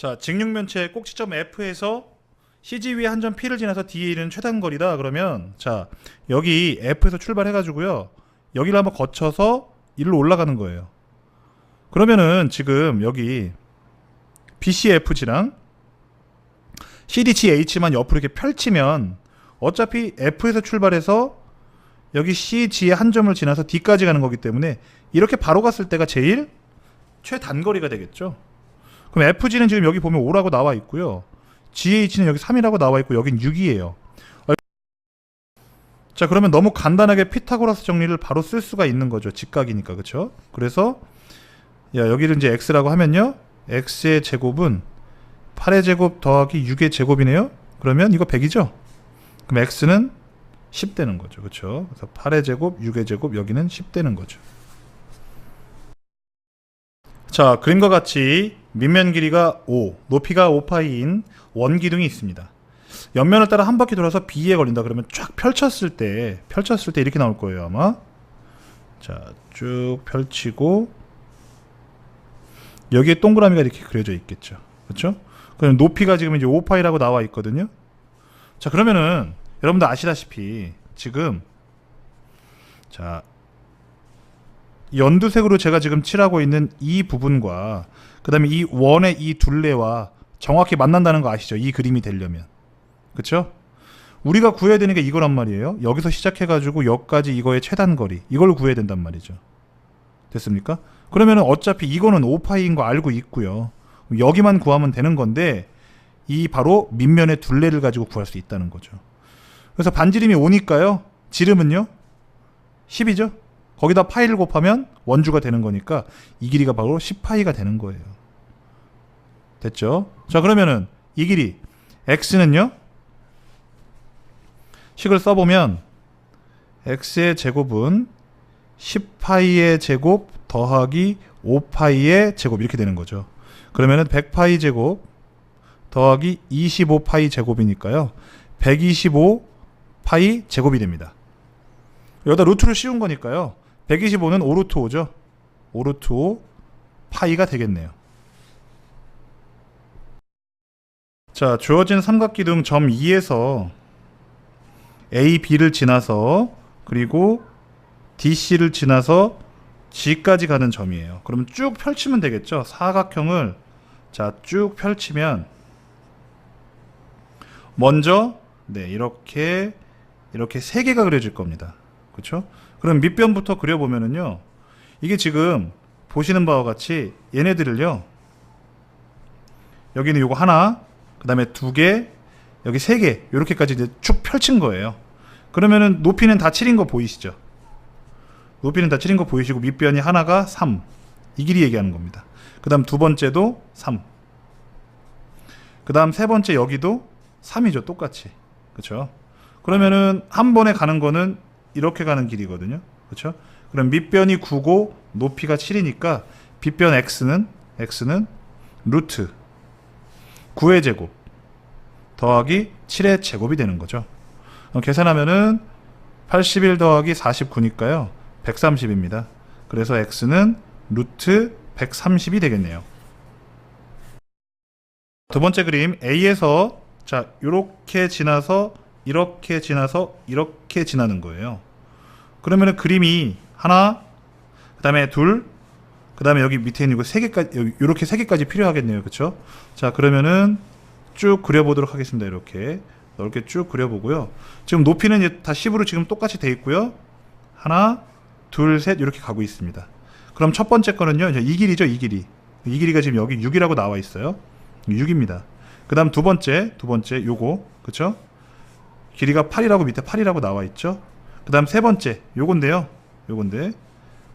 자, 직육면체 꼭지점 F에서 CG 위에 한 점 P를 지나서 D에 이르는 최단 거리다. 그러면 자, 여기 F에서 출발해 가지고요. 여기를 한번 거쳐서 일로 올라가는 거예요. 그러면은 지금 여기 BCFG랑 CDGH만 옆으로 이렇게 펼치면 어차피 F에서 출발해서 여기 CG의 한 점을 지나서 D까지 가는 거기 때문에 이렇게 바로 갔을 때가 제일 최단거리가 되겠죠. 그럼 FG는 지금 여기 보면 5라고 나와 있고요. GH는 여기 3이라고 나와 있고 여긴 6이에요. 자 그러면 너무 간단하게 피타고라스 정리를 바로 쓸 수가 있는 거죠. 직각이니까 그렇죠? 그래서 야 여기를 이제 x라고 하면요. x의 제곱은 8의 제곱 더하기 6의 제곱이네요. 그러면 이거 100이죠? 그럼 x는 10 되는 거죠. 그렇죠? 그래서 8의 제곱, 6의 제곱 여기는 10 되는 거죠. 자, 그림과 같이 밑면 길이가 5, 높이가 5파이인 원기둥이 있습니다. 옆면을 따라 한 바퀴 돌아서 B에 걸린다 그러면 쫙 펼쳤을 때 펼쳤을 때 이렇게 나올 거예요, 아마. 자, 쭉 펼치고 여기에 동그라미가 이렇게 그려져 있겠죠. 그렇죠? 그럼 높이가 지금 이제 5파이라고 나와 있거든요. 자, 그러면은 여러분들 아시다시피 지금 자 연두색으로 제가 지금 칠하고 있는 이 부분과 그다음에 이 원의 이 둘레와 정확히 만난다는 거 아시죠? 이 그림이 되려면 그렇죠? 우리가 구해야 되는 게 이거란 말이에요. 여기서 시작해가지고 여기까지 이거의 최단 거리 이걸 구해야 된단 말이죠. 됐습니까? 그러면은 어차피 이거는 5파이인 거 알고 있고요. 여기만 구하면 되는 건데 이 바로 밑면의 둘레를 가지고 구할 수 있다는 거죠. 그래서 반지름이 5니까요. 지름은요? 10이죠? 거기다 파이를 곱하면 원주가 되는 거니까 이 길이가 바로 10파이가 되는 거예요. 됐죠? 자, 그러면은 이 길이 x는요? 식을 써보면 x의 제곱은 10파이의 제곱 더하기 5파이의 제곱 이렇게 되는 거죠. 그러면은 100파이 제곱 더하기 25파이 제곱이니까요. 125파이 제곱이 됩니다. 여기다 루트를 씌운 거니까요. 125는 5루트 5죠. 5루트 5 파이가 되겠네요. 자, 주어진 삼각기둥 점 2에서 A, B를 지나서 그리고 DC를 지나서 G까지 가는 점이에요. 그러면 쭉 펼치면 되겠죠. 사각형을 자, 쭉 펼치면 먼저 네, 이렇게 이렇게 세 개가 그려질 겁니다. 그렇죠? 그럼 밑변부터 그려 보면은요. 이게 지금 보시는 바와 같이 얘네들을요. 여기는 요거 하나, 그 다음에 두 개, 여기 세 개, 요렇게까지 이제 쭉 펼친 거예요. 그러면은 높이는 다 7인 거 보이시죠? 높이는 다 7인 거 보이시고 밑변이 하나가 3. 이 길이 얘기하는 겁니다. 그 다음 두 번째도 3. 그 다음 세 번째 여기도 3이죠. 똑같이. 그렇죠? 그러면은 한 번에 가는 거는 이렇게 가는 길이거든요. 그렇죠? 그럼 밑변이 9고 높이가 7이니까 빗변 x는 x는 루트 9의 제곱 더하기 7의 제곱이 되는 거죠. 계산하면은 81 더하기 49니까요. 130입니다. 그래서 x는 루트 130이 되겠네요. 두 번째 그림 A에서 자 이렇게 지나서 이렇게 지나서 이렇게 지나는 거예요. 그러면은 그림이 하나, 그 다음에 둘, 그 다음에 여기 밑에 있는 이거 세 개까지 이렇게 세 개까지 필요하겠네요, 그렇죠? 자 그러면은 쭉 그려보도록 하겠습니다. 이렇게 넓게 쭉 그려보고요. 지금 높이는 다 10으로 지금 똑같이 돼 있고요. 하나, 둘, 셋 이렇게 가고 있습니다. 그럼 첫 번째 거는요, 이 길이죠, 이 길이. 이 길이가 지금 여기 6이라고 나와 있어요. 6입니다. 그 다음 두 번째, 두 번째 요거, 그렇죠? 길이가 8이라고 밑에 8이라고 나와 있죠. 그 다음 세 번째 요건데요. 요건데.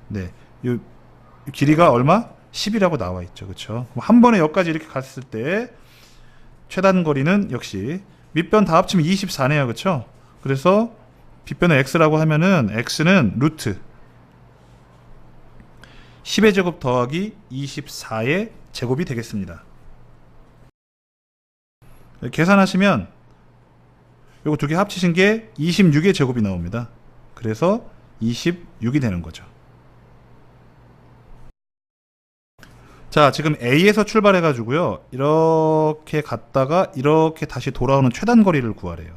네. 요 길이가 얼마? 10이라고 나와 있죠. 그렇죠? 그럼 한 번에 여기까지 이렇게 갔을 때 최단 거리는 역시 밑변 다 합치면 24네요. 그렇죠? 그래서 빗변을 x라고 하면은 x는 루트 10의 제곱 더하기 24의 제곱이 되겠습니다. 계산하시면 요거 두 개 합치신 게 26의 제곱이 나옵니다. 그래서 26이 되는 거죠. 자, 지금 A에서 출발해 가지고요. 이렇게 갔다가 이렇게 다시 돌아오는 최단 거리를 구하래요.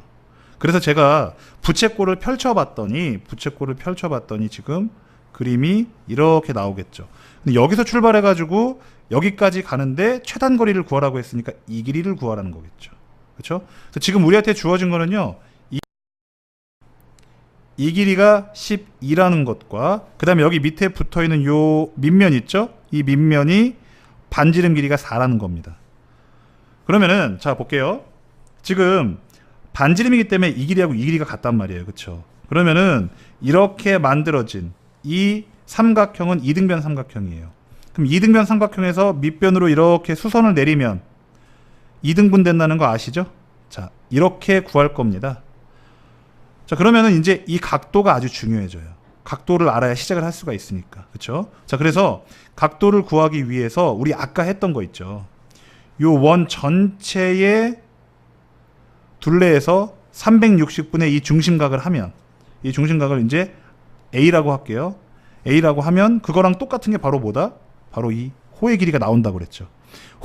그래서 제가 부채꼴을 펼쳐 봤더니 부채꼴을 펼쳐 봤더니 지금 그림이 이렇게 나오겠죠. 근데 여기서 출발해 가지고 여기까지 가는데 최단 거리를 구하라고 했으니까 이 길이를 구하라는 거겠죠. 그렇죠? 그래서 지금 우리한테 주어진 거는요. 이, 이 길이가 12라는 것과 그다음에 여기 밑에 붙어 있는 요 밑면 있죠? 이 밑면이 반지름 길이가 4라는 겁니다. 그러면은 자 볼게요. 지금 반지름이기 때문에 이 길이하고 이 길이가 같단 말이에요. 그렇죠? 그러면은 이렇게 만들어진 이 삼각형은 이등변 삼각형이에요. 그럼 이등변 삼각형에서 밑변으로 이렇게 수선을 내리면 이등분 된다는 거 아시죠? 자, 이렇게 구할 겁니다. 자, 그러면은 이제 이 각도가 아주 중요해져요. 각도를 알아야 시작을 할 수가 있으니까. 그렇죠? 자, 그래서 각도를 구하기 위해서 우리 아까 했던 거 있죠. 요 원 전체의 둘레에서 360분의 이 중심각을 하면 이 중심각을 이제 A라고 할게요. A라고 하면 그거랑 똑같은 게 바로 뭐다? 바로 이 호의 길이가 나온다고 그랬죠.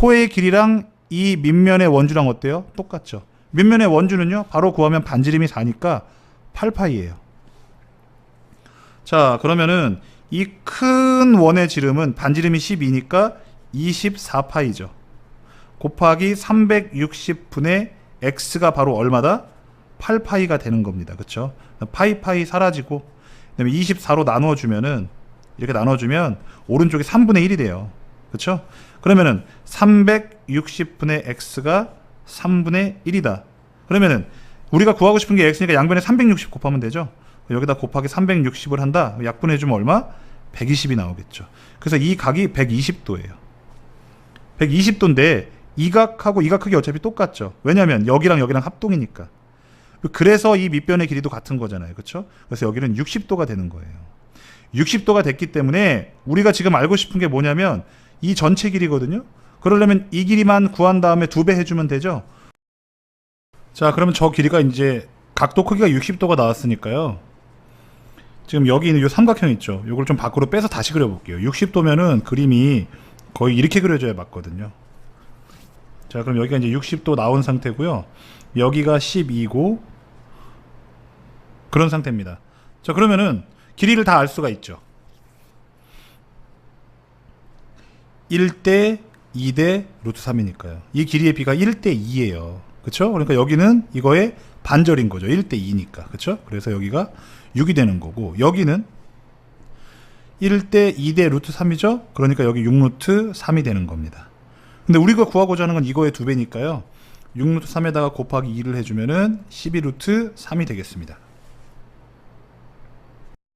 호의 길이랑 이 밑면의 원주랑 어때요? 똑같죠. 밑면의 원주는요. 바로 구하면 반지름이 4니까 8파이예요. 자, 그러면은 이 큰 원의 지름은 반지름이 12니까 24파이죠. 곱하기 360분의 x가 바로 얼마다? 8파이가 되는 겁니다. 그렇죠? 파이 파이 사라지고 그다음에 24로 나누어 주면은 이렇게 나눠 주면 오른쪽이 3분의 1이 돼요. 그렇죠? 그러면은 360분의 x가 3분의 1이다. 그러면은 우리가 구하고 싶은 게 x니까 양변에 360 곱하면 되죠. 여기다 곱하기 360을 한다. 약분해 주면 얼마? 120이 나오겠죠. 그래서 이 각이 120도예요. 120도인데 이 각하고 이 각 크기 어차피 똑같죠. 왜냐하면 여기랑 여기랑 합동이니까. 그래서 이 밑변의 길이도 같은 거잖아요. 그렇죠? 그래서 여기는 60도가 되는 거예요. 60도가 됐기 때문에 우리가 지금 알고 싶은 게 뭐냐면 이 전체 길이거든요. 그러려면 이 길이만 구한 다음에 두 배 해주면 되죠. 자, 그러면 저 길이가 이제 각도 크기가 60도가 나왔으니까요. 지금 여기 있는 이 삼각형 있죠. 이걸 좀 밖으로 빼서 다시 그려볼게요. 60도면은 그림이 거의 이렇게 그려져야 맞거든요. 자, 그럼 여기가 이제 60도 나온 상태고요. 여기가 12고 그런 상태입니다. 자, 그러면은 길이를 다 알 수가 있죠. 1대 2대 루트 3이니까요. 이 길이의 비가 1대 2예요. 그렇죠? 그러니까 여기는 이거의 반절인 거죠. 1대 2니까. 그렇죠? 그래서 여기가 6이 되는 거고 여기는 1대 2대 루트 3이죠? 그러니까 여기 6루트 3이 되는 겁니다. 근데 우리가 구하고자 하는 건 이거의 두 배니까요. 6루트 3에다가 곱하기 2를 해주면은 12루트 3이 되겠습니다.